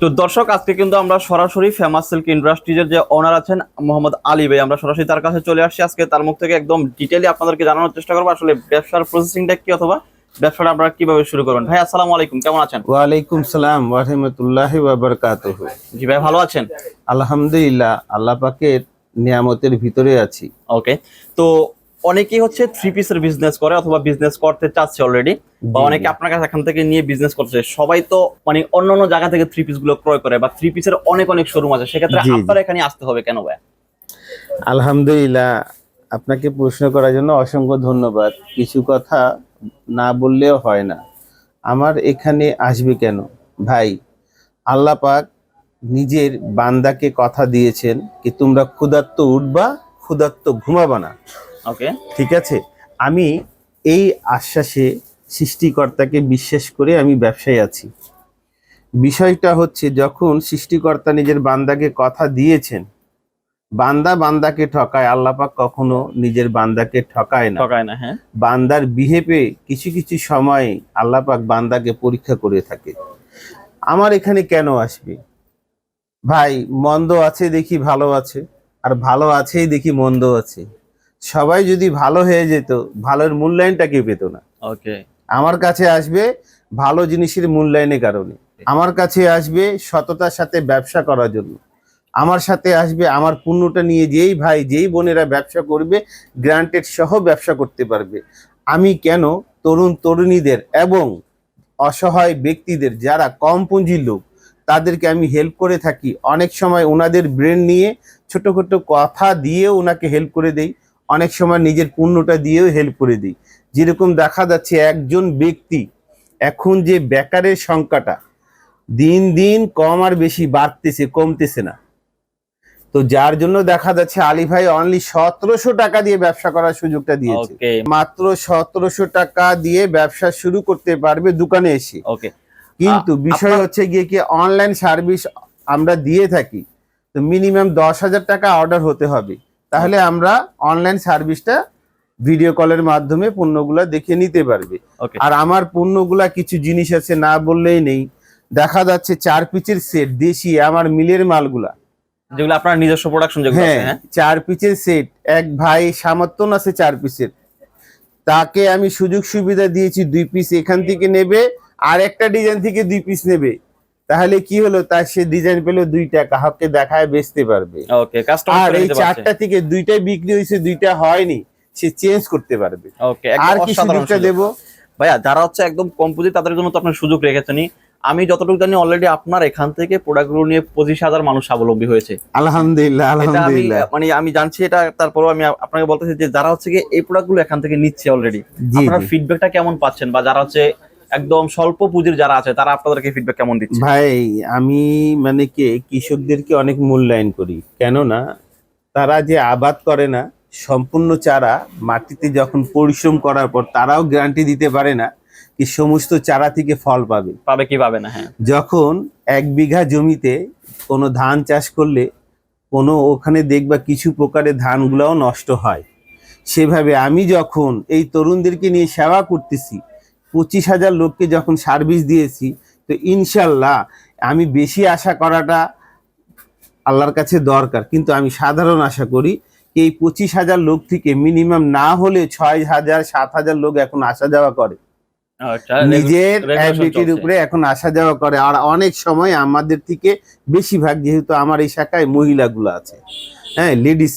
তো দর্শক আজকে কিন্তু আমরা সরাসরি ফেমাস সিল্ক ইন্ডাস্ট্রিজের যে ওনার আছেন মোহাম্মদ আলী ভাই আমরা সরাসরি তার কাছে চলে আসছি আজকে। তার মুখ থেকে একদম ডিটেইলি আপনাদেরকে জানানোর চেষ্টা করব। আসলে ব্যবসার প্রসেসিংটা কি অথবা ব্যবসাটা আপনারা কীভাবে শুরু করবেন? ভাই আসসালামু আলাইকুম কেমন আছেন? ওয়ালাইকুম সালাম ওয়ারহমতুল্লাহ বাবরকাতুহ জি ভাই ভালো আছেন? আলহামদুলিল্লাহ আল্লাহ পাকের নিয়ামতের ভিতরে আছি। ওকে তো অনেকেই হচ্ছে থ্রি পিসের বিজনেস করে অথবা বিজনেস করতে চাচ্ছে অলরেডি বা অনেকে আপনার কাছে এখান থেকে নিয়ে বিজনেস করছে। সবাই তো মানে অন্য অন্য জায়গা থেকে থ্রি পিসগুলো ক্রয় করে বা থ্রি পিসের অনেক অনেক শোরুম আছে। সেক্ষেত্রে। আপনার এখানে আসতে হবে কেন ভাই আলহামদুলিল্লাহ আপনাকে প্রশ্ন করার জন্য অসংখ্য ধন্যবাদ। কিছু কথা না বললেও হয় না। আমার এখানে আসবে কেন? ভাই আল্লাহ পাক নিজের বান্দাকে কথা দিয়েছেন কি তোমরা ক্ষুধার্ত উঠবা ক্ষুধার্ত ঘুমাবা না। ওকে ঠিক আছে? আমি এই আশ্বাসে সৃষ্টিকর্তাকে বিশ্বাস করে আমি ব্যবসায় আছি। বিষয়টা হচ্ছে যখন সৃষ্টিকর্তা নিজের বান্দাকে কথা দিয়েছেন বান্দা বান্দাকে ঠকায় আল্লাপাক কখনো নিজের বান্দাকে ঠকায় না। ঠকায় না হ্যাঁ। বান্দার বিহেভে কিছু কিছু সময় আল্লাপাক বান্দাকে পরীক্ষা করে থাকে। আমার এখানে কেন আসবে? ভাই মন্দ আছে দেখি ভালো আছে আর ভালো আছেই দেখি মন্দ আছে। সবাই যদি ভালো হয়ে যেত ভালোর মূল্যায়নটা কেউ পেত না। ওকে। আমার কাছে আসবে ভালো জিনিসের মূল্যায়নের কারণে। আমার কাছে আসবে সততার সাথে ব্যবসা করার জন্য। আমার সাথে আসবে আমার পণ্যটা নিয়ে যেই ভাই যেই বোনেরা ব্যবসা করবে গ্রান্টেড সহ ব্যবসা করতে পারবে। আমি কেন? তরুণ তরুণীদের এবং অসহায় ব্যক্তিদের যারা কম পুঁজির লোক তাদেরকে আমি হেল্প করে থাকি। অনেক সময় ওনাদের ব্রেন নিয়ে ছোট ছোট কথা দিয়েও ওনাকে হেল্প করে দেই। অনেক সময় নিজের পণ্যটা দিয়েও হেল্প করে দিই। যেরকম দেখা যাচ্ছে একজন ব্যক্তি এখন যে বেকারের সংখ্যাটা দিন দিন কম আর বেশি বাড়তেছে কমতেছে না। তো যার জন্য দেখা যাচ্ছে আলী ভাই অনলি সতেরোশো টাকা দিয়ে ব্যবসা করার সুযোগটা দিয়েছে। মাত্র সতেরোশো টাকা দিয়ে ব্যবসা শুরু করতে পারবে দোকানে এসে। ওকে কিন্তু বিষয় হচ্ছে গিয়ে কি অনলাইন সার্ভিস আমরা দিয়ে থাকি তো মিনিমাম দশ হাজার টাকা অর্ডার হতে হবে। তাহলে আমরা অনলাইন সার্ভিসটা ভিডিও কলের মাধ্যমে পণ্যগুলা দেখে নিতে পারবে। আর আমার পণ্যগুলা কিছু জিনিস আছে না বললেই নেই। দেখা যাচ্ছে চার পিচের সেট দেশি আমার মিলের মালগুলা। যেগুলো আপনার নিজস্ব প্রোডাকশন যেগুলো হ্যাঁ হ্যাঁ? চার পিচের সেট এক ভাই আছে চার পিসের তাকে আমি সুযোগ সুবিধা দিয়েছি দুই পিস এখান থেকে নেবে আর একটা ডিজাইন থেকে দুই পিস নেবে। তাহলে কি হলো? তার সে ডিজাইন পেল দুইটা কাহকে দেখায় বেচতে পারবে। ওকে কাস্টমার আর এই চারটা থেকে দুইটাই বিক্রি হয়েছে দুইটা হয়নি সে চেঞ্জ করতে পারবে। ওকে আর কি সুযোগটা দেবো? ভাইয়া যারা হচ্ছে একদম কম পুঁজি তাদের জন্য তো আপনার সুযোগ রেখেছেনই। আমি যতটুকু জানি অলরেডি আপনার এখান থেকে প্রোডাক্টগুলো নিয়ে পঁচিশ হাজার মানুষ স্বাবলম্বী হয়েছে। আলহামদুলিল্লাহ আলহামদুলিল্লাহ। মানে আমি জানছি এটা তারপরেও আমি আপনাকে বলতেছি যে যারা হচ্ছে কি এই প্রোডাক্টগুলো এখান থেকে নিচ্ছে অলরেডি আপনার। ফিডব্যাকটা কেমন পাচ্ছেন? বা যারা হচ্ছে একদম স্বল্প পুঁজির যারা আছে তারা আপনাদেরকে ফিডব্যাক কেমন দিচ্ছে? ভাই আমি মানে কি কৃষকদেরকে অনেক মূল্যায়ন করি। কেননা তারা যে আবাদ করে না সম্পূর্ণ চারা মাটিতে যখন পরিশ্রম করার পর তারাও গ্যারান্টি দিতে পারে না কি সমস্ত চারা থেকে ফল পাবে। পাবে কি পাবে না হ্যাঁ। যখন এক বিঘা জমিতে কোনো ধান চাষ করলে কোনো ওখানে দেখবা কিছু প্রকারের ধানগুলোও নষ্ট হয়। সেভাবে আমি যখন এই তরুণদেরকে নিয়ে সেবা করতেছি পঁচিশ হাজার লোককে যখন সার্ভিস দিয়েছি তো ইনশাল্লাহ আমি বেশি আশা করাটা আল্লাহর কাছে দরকার। কিন্তু আমি সাধারণ আশা করি এই পঁচিশ হাজার লোক থেকে মিনিমাম না হলে ছয় হাজার সাত হাজার লোক এখন আসা যাওয়া করে। আচ্ছা, নিজের অ্যাবিলিটির উপরে এখন আসা যাওয়া করে। আর অনেক সময় আমাদের থেকে বেশিরভাগ যেহেতু আমার এই শাখায় মহিলাগুলো আছে হ্যাঁ লেডিস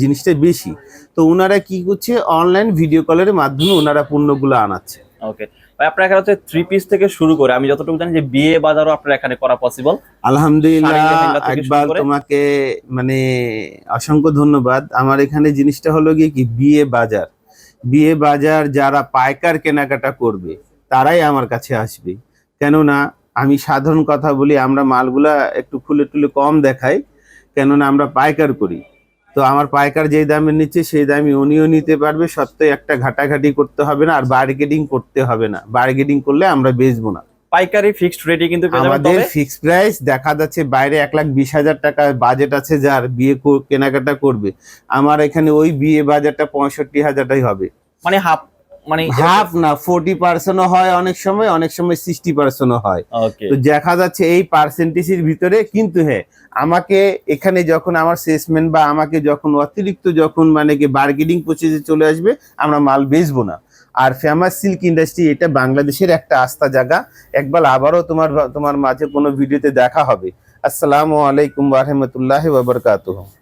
জিনিসটা বেশি। তো ওনারা কি করছে অনলাইন ভিডিও কলের মাধ্যমে ওনারা পণ্যগুলো আনাচ্ছে। ওকে ভাই আপনার এখানে হচ্ছে থ্রি পিস থেকে শুরু করে আমি যতটুকু জানি যে বিয়ে বাজারও আপনার এখানে করা পসিবল আলহামদুলিল্লাহ একবার তোমাকে মানে অসংখ্য ধন্যবাদ। আমার এখানে জিনিসটা হলো গিয়ে কি বিয়ে বাজার। বিয়ে বাজার যারা পাইকার কেনাকাটা করবে তারাই আমার কাছে আসবে। কেননা আমি সাধারণ কথা বলি আমরা মালগুলা একটু খুলে টুলে কম দেখাই কেননা আমরা পাইকার করি। তো আমার পাইকার যেই দামে নিচ্ছে সেই দামে উনিও নিতে পারবে। সত্ত্বেও একটা ঘাটাঘাটি করতে হবে না আর বার্গেনিং করতে হবে না। বার্গেনিং করলে আমরা বেচবো না। পাইকারি ফিক্সড রেটে কিন্তু আমাদের ফিক্সড প্রাইস দেখা যাচ্ছে বাইরে এক লাখ বিশ হাজার টাকা বাজেট আছে যার বিয়ে কেনাকাটা করবে। আমার এখানে ওই বিয়ে বাজারটা পঁয়ষট্টি হাজারটাই হবে। মানে হাফ মানে হাফ না ফোর্টি পার্সেন্টও হয় অনেক সময় অনেক সময় সিক্সটি পার্সেন্টও হয়। তো দেখা যাচ্ছে এই পার্সেন্টেজের ভিতরে কিন্তু হ্যাঁ আমাকে এখানে যখন আমার সেলসম্যান বা আমাকে যখন অতিরিক্ত যখন মানে কি বার্গেনিং প্রসেসে চলে আসবে আমরা মাল বেচবো না। আর ফেমাস সিল্ক ইন্ডাস্ট্রি এটা বাংলাদেশের একটা আস্থা জায়গা। একবার আবারও তোমার তোমার মাঝে কোনো ভিডিওতে দেখা হবে। আসসালামু আলাইকুম রহমতুল্লাহ ওবরকাতুহ